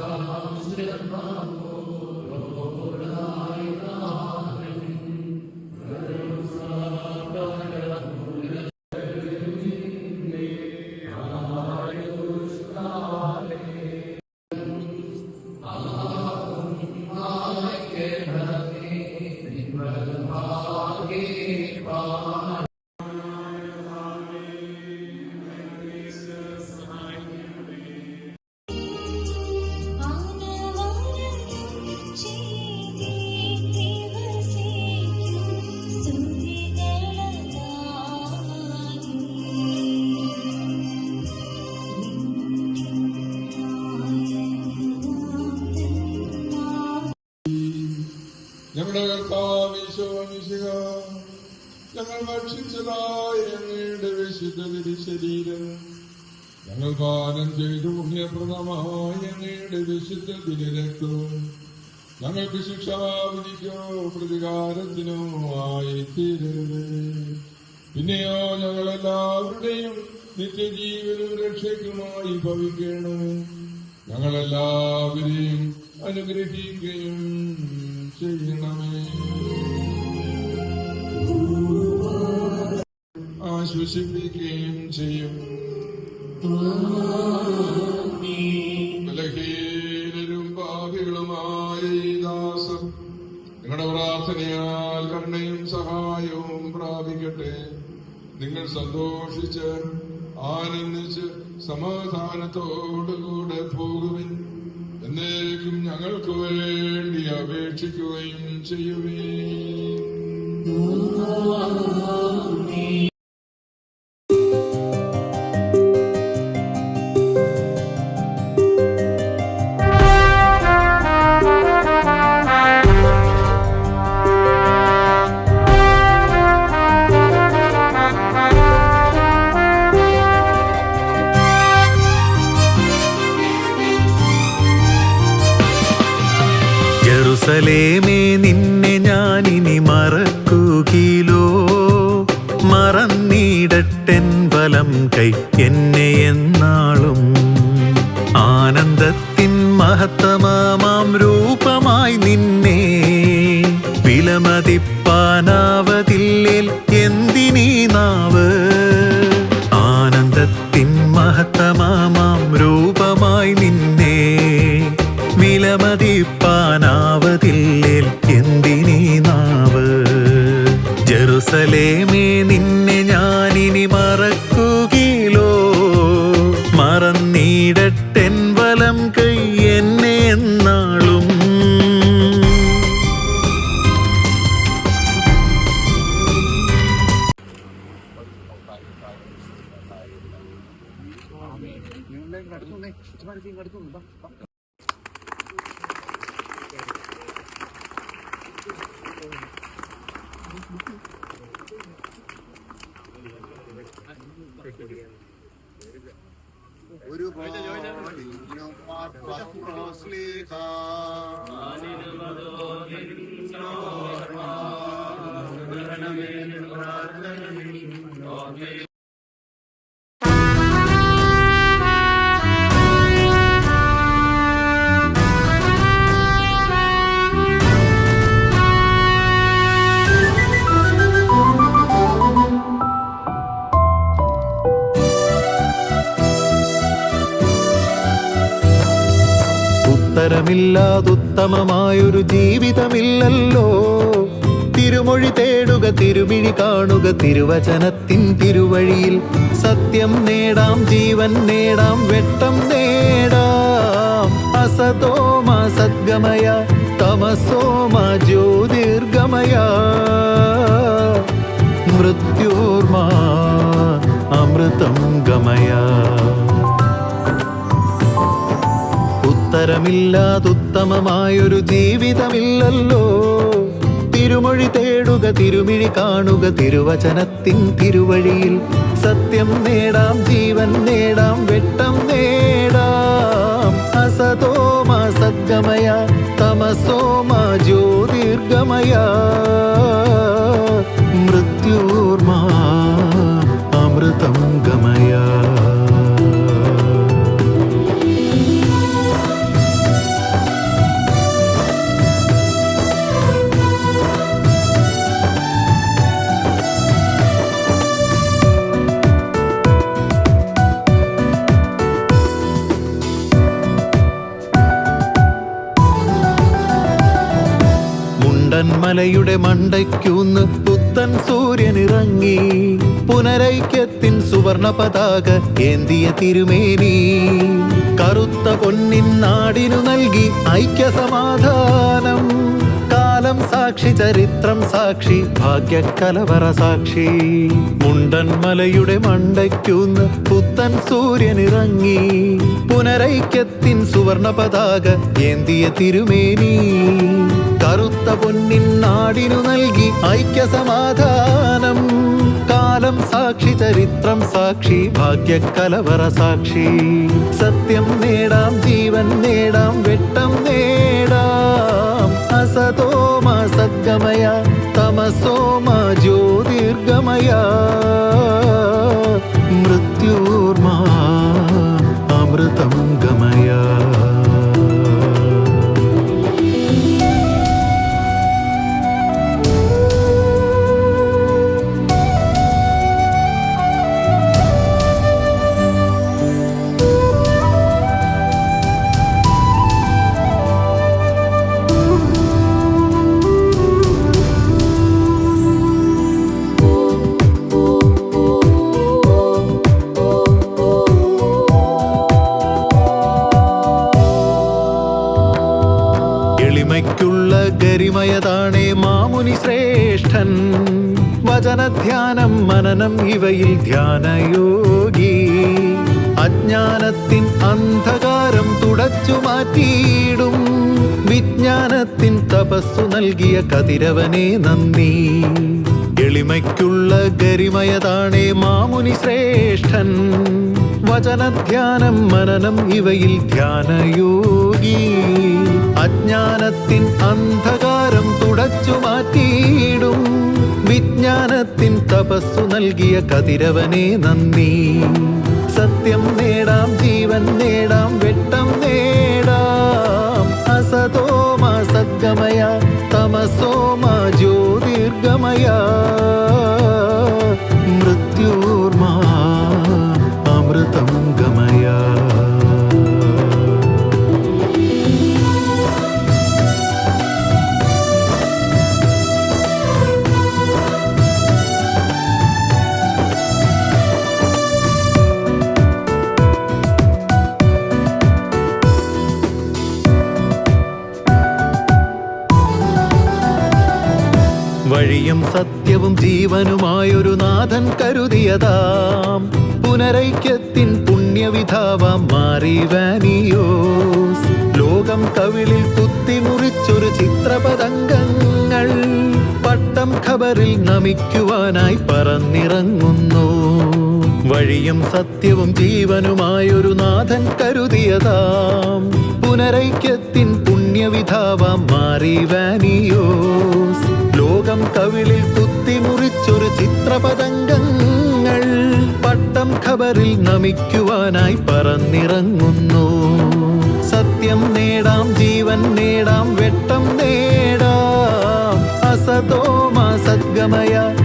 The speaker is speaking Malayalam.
Sahasrinam ഞങ്ങളുടെ കർത്താവിശോമിശിക ഞങ്ങൾ ഭക്ഷിച്ചതായ അങ്ങയുടെ വിശുദ്ധ ശരീരം ഞങ്ങൾ പാനം ചെയ്തു പുണ്യപ്രദമായ വിശുദ്ധ ദിനരക്തവും ഞങ്ങൾക്ക് ശിക്ഷാവിധിക്കോ പ്രതികാരത്തിനോ ആയിത്തീരരുത്. പിന്നെയോ ഞങ്ങളെല്ലാവരുടെയും നിത്യജീവനും രക്ഷയ്ക്കുമായി ഭവിക്കണമേ ഞങ്ങളെല്ലാവരെയും അനുഗ്രഹിക്കുകയും ചെയ്യണമേ ആശ്വസിപ്പിക്കുകയും ചെയ്യും. ബലഹീനരും പാപികളുമായ ദാസം നിങ്ങളുടെ പ്രാർത്ഥനയാൽ കരുണയും സഹായവും പ്രാപിക്കട്ടെ. നിങ്ങൾ സന്തോഷിച്ച് ആനന്ദിച്ച് സമാധാനത്തോടുകൂടെ പോകുവിൻ to go into your ring. Oh. ഞാനിനി മറക്കുകയിലോ? മറന്നിടട്ടെൻ ബലം കൈ എന്നെ എന്നാളും. ആനന്ദത്തിൻ മഹത്തമാമാം രൂപമായി നിന്നെ. വിലമതിപ്പാനാവതില്ലേൽ എന്തിനീ നാവ് ജെറുസലേമേ നിന്നെ ഞാനിനി മറക്കുകയിലോ? മറന്നിടട്ടെൻ വലം കൈ എന്നെ എന്നാളും. ഒരു പ്രാർത്ഥന ഉത്തരമില്ലാതുത്തമമായൊരു ജീവിതമില്ലല്ലോ. തിരുമൊഴി തേടുക തിരുമിഴി കാണുക തിരുവചനത്തിൻ തിരുവഴിയിൽ സത്യം നേടാം ജീവൻ നേടാം വെട്ടം നേടാം. അസതോമ സദ്ഗമയ തമസോമ ജ്യോതിർഗമയ. മൃത്യോർമാ അമൃതം ഗമയ. ഉത്തരമില്ലാതുത്തമമായൊരു ജീവിതമില്ലല്ലോ. തിരുമൊഴി തേടുക തിരുമിഴി കാണുക തിരുവചനത്തിൻ തിരുവഴിയിൽ സത്യം നേടാം ജീവൻ നേടാം വെട്ടം നേടാം. അസതോമ സദ്ഗമയ തമസോമ ജ്യോതിർഗമയ. മൃത്യൂർമാ അമൃതം ഗമയ. മുണ്ടൻമലയുടെ മണ്ടയ്ക്കൂന്ന് പുത്തൻ സൂര്യനിറങ്ങി. പുനരൈക്യത്തിൻ സുവർണ പതാക ഏന്തിയ തിരുമേനി. കറുത്ത പൊന്നിൻ നാടിനു നൽകി ഐക്യ സമാധാനം കാലം സാക്ഷി ചരിത്രം സാക്ഷി ഭാഗ്യക്കലവറ സാക്ഷി. മുണ്ടൻ മലയുടെ മണ്ടയ്ക്കൂന്ന് പുത്തൻ സൂര്യനിറങ്ങി. പുനരൈക്യത്തിൻ സുവർണ പതാക ഏന്തിയ തിരുമേനി. കറുത്ത പൊന്നിൻ നാടിനു നൽകി ഐക്യ സമാധാനം കാലം സാക്ഷി ചരിത്രം സാക്ഷി ഭാഗ്യ കലവറ സാക്ഷി. സത്യം നേടാം ജീവൻ നേടാം വെട്ടം നേടാം. അസതോമ സദ്ഗമയ തമസോമ ജ്യോതിർഗമയ. മൃത്യൂർമാ അമൃതം ഗമയ എളിമയ്ക്കുള്ള ഗരിമയതാണേ മാമുനി ശ്രേഷ്ഠൻ. വചനധ്യാനം മനനം ഇവയിൽ ധ്യാനയോഗി. അജ്ഞാനത്തിൻ അന്ധകാരം തുടച്ചു മാറ്റിയിടും. വിജ്ഞാനത്തിൻ തപസ്സു നൽകിയ കതിരവനെ നന്ദി. എളിമയ്ക്കുള്ള ഗരിമയതാണേ മാമുനി ശ്രേഷ്ഠൻ. വചനധ്യാനം മനനം ഇവയിൽ ധ്യാനയോഗി. അജ്ഞാനത്തിൻ അന്ധകാരം തുടച്ചു മാറ്റിയിടും. വിജ്ഞാനത്തിൻ തപസ്സു നൽകിയ കതിരവനെ നന്ദി. സത്യം നേടാം ജീവൻ നേടാം വെട്ടം നേടാം. അസതോമ സദ്ഗമയ തമസോമ ജ്യോതിർഗമയ. വഴിയും സത്യവും ജീവനുമായൊരു നാഥൻ കരുതിയതാം. പുനരൈക്യത്തിൻ പുണ്യവിധാവാം മാറി ലോകം കവിളിൽ കുത്തിമുറിച്ചൊരു ചിത്രപതംഗങ്ങൾ പട്ടം ഖബറിൽ നമിക്കുവാനായി പറന്നിറങ്ങുന്നു. വഴിയും സത്യവും ജീവനുമായൊരു നാഥൻ കരുതിയതാം. പുനരൈക്യത്തിൻ പുണ്യവിധാവാം മാറി ലോകം കവിളിൽ കുത്തിമുറിച്ചൊരു ചിത്രപതംഗങ്ങൾ പട്ടം ഖബറിൽ നമിക്കുവാനായി പറന്നിറങ്ങുന്നു. സത്യം നേടാം ജീവൻ നേടാം വെട്ടം നേടാം. അസതോമ സദ്ഗമയ